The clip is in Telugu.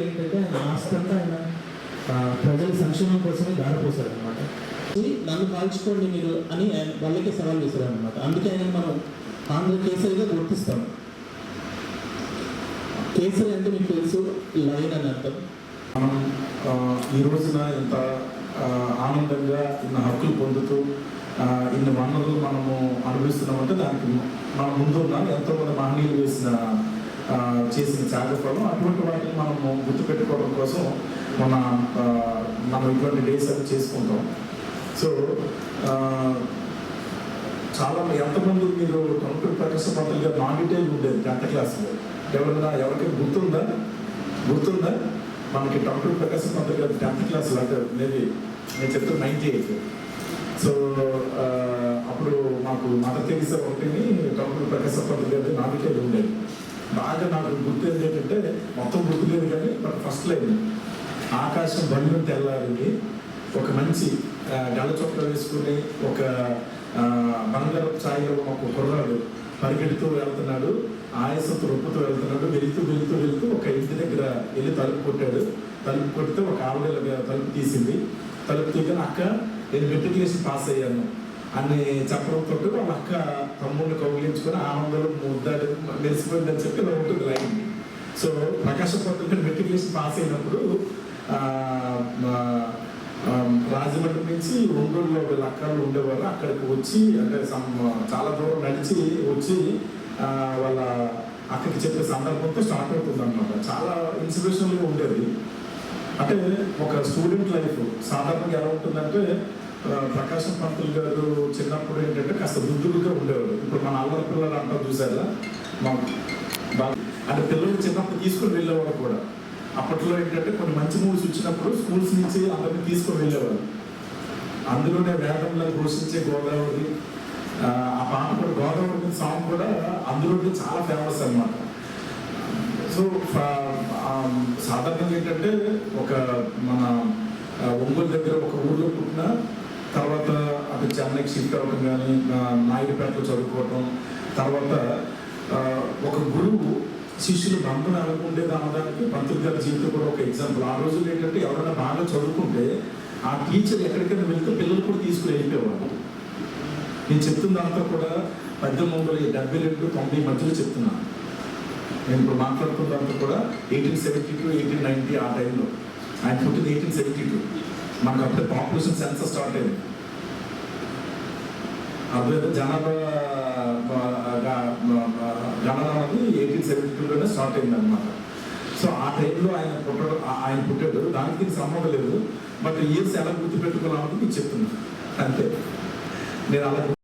ఏంటంటే ఆయన ఆస్తంతా ఆయన ప్రజల సంక్షేమం కోసమే దారిపోసారు అనమాట నన్ను కాల్చుకోండి మీరు అని ఆయన వాళ్ళకే సవాల్ చేశారు అనమాట అందుకే ఆయన మనం ఆంధ్ర కేసరిగా గుర్తిస్తాం. కేసరి అంటే మీకు తెలుసు లైన్ అని అర్థం. మనం ఈ రోజున ఇంత ఆనందంగా ఇన్న హక్కులు పొందుతూ ఆ, ఇన్ని వనరులు మనము అనుభవిస్తున్నామంటే దానికి మన ముందున్న ఎంతో మంది మహనీయులు వేసిన చేసిన త్యాగఫలం అటువంటి వాటిని మనము గుర్తుపెట్టుకోవడం కోసం మన మనం ఇటువంటి డేస్ అవి చేసుకుంటాం. సో చాలా ఎంతమంది మీరు computer Prakasa Pantulu non detail ఉండేది టెన్త్ క్లాస్లో. ఎవరన్నా ఎవరికైనా గుర్తుందా? గుర్తుందా? మనకి కంప్యూటర్ ప్రకాశ్ పంతులు గారు టెన్త్ క్లాస్ అంటే మేబీ నేను చెప్తే నైన్టీ ఎయిట్ సో అప్పుడు మాకు మదర్ తెరిసా ఒకటిని కంప్యూటర్ ప్రకాశ్ పంతులు గారి నాన్ డీటెయిల్ ఉండేది. బాగా నాకు గుర్తు ఏంటంటే మొత్తం గుర్తు లేదు కానీ బట్ ఫస్ట్ లైన్ ఆకాశం బండి తెల్లారింది. ఒక మంచి ఆ, చొక్కలు వేసుకుని ఒక బంగారు ఛాయలో ఒక కుర్రాడు పరిగెడుతూ వెళ్తున్నాడు. ఆయాసంతో రొప్పుతూ వెళ్తున్నాడు. వెళుతూ వెళుతూ వెళుతూ ఒక ఇంటి దగ్గర వెళ్ళి తలుపు కొట్టాడు. తలుపు కొడితే ఒక ఆవిడ తలుపు తీసింది. తలుపు తీయగానే అక్క నేను మెట్రికులేషన్ పాస్ అయ్యాను. అని చెప్పడంతో వాళ్ళ అక్క తమ్ముడిని కౌగిలించుకొని ఆనందంలో ముద్దాడు మెరిసిపోయింది అని చెప్పి ఇలా ఉంటుంది line. So Prakasa Pantulu matriculation pass అయినప్పుడు రాజమండ్రి నుంచి ఒంగోలులో వీళ్ళ అక్కలు ఉండేవారు. అక్కడికి వచ్చి అంటే చాలా దూరం నడిచి వచ్చి వాళ్ళ అక్కడికి చెప్పే సందర్భంతో స్టార్ట్ అవుతుంది అనమాట చాలా ఇన్స్పిరేషన్గా ఉండేది. అంటే ఒక స్టూడెంట్ లైఫ్. సాధారణంగా ఎలా ఉంటుందంటే ప్రకాశం పంతులు గారు చిన్నప్పుడు ఏంటంటే కాస్త దుద్దుడుగా ఉండేవారు ఇప్పుడు మన అల్లరి పిల్లలు అంటారు చూసారా? మా అంటే పిల్లలు చిన్నప్పుడు తీసుకొని వెళ్ళేవారు కూడా. అప్పట్లో ఏంటంటే కొన్ని మంచి మూవీస్ వచ్చినప్పుడు స్కూల్స్ నుంచి అందరిని తీసుకొని వెళ్ళేవారు అందులోనే వేదంలో ఘోషించే గోదావరి ఆ, పాట కూడా గోదావరి సాంగ్ కూడా అందులోనే చాలా ఫేమస్ అన్నమాట. సో సాధారణంగా ఏంటంటే ఒక మన ఒంగోలు దగ్గర ఒక ఊళ్ళో పుట్టిన తర్వాత అటు చెన్నైకి షిఫ్ట్ అవ్వడం కానీ నాయుడుపేటలో చదువుకోవటం తర్వాత ఒక గురువు శిష్యులు బంధం ఎలా ఉండేది పంతులు గారి జీవితం కూడా ఒక ఎగ్జాంపుల్ ఆ రోజుల్లో ఏంటంటే ఎవరైనా బాగా చదువుకుంటే ఆ టీచర్ ఎక్కడికైనా వెళ్తే పిల్లలు కూడా తీసుకుని వెళ్ళిపోయేవారు నేను చెప్తున్నంతా కూడా పద్దెనిమిది వందల డెబ్బై రెండు తొంభై మధ్యలో చెప్తున్నాను నేను ఇప్పుడు మాట్లాడుతున్నంత కూడా eighteen seventy two eighteen ninety ఆ టైంలో ఆయన పుట్టింది ఎయిటీన్ సెవెంటీ టూ. మనకు అప్పుడు పాపులేషన్ సెన్సస్ స్టార్ట్ అయింది. అప్పుడు జనాభా గణన అనేది ఎయిటీన్ సెవెంటీ టూలోనే స్టార్ట్ అయింది అనమాట సో ఆ టైంలో ఆయన పుట్టడం ఆయన పుట్టాడు. దానికి సంబంధం లేదు. బట్ ఇయర్స్ ఎలా గుర్తుపెట్టుకోవాలని మీకు చెప్తున్నాను అంతే. నేను అలా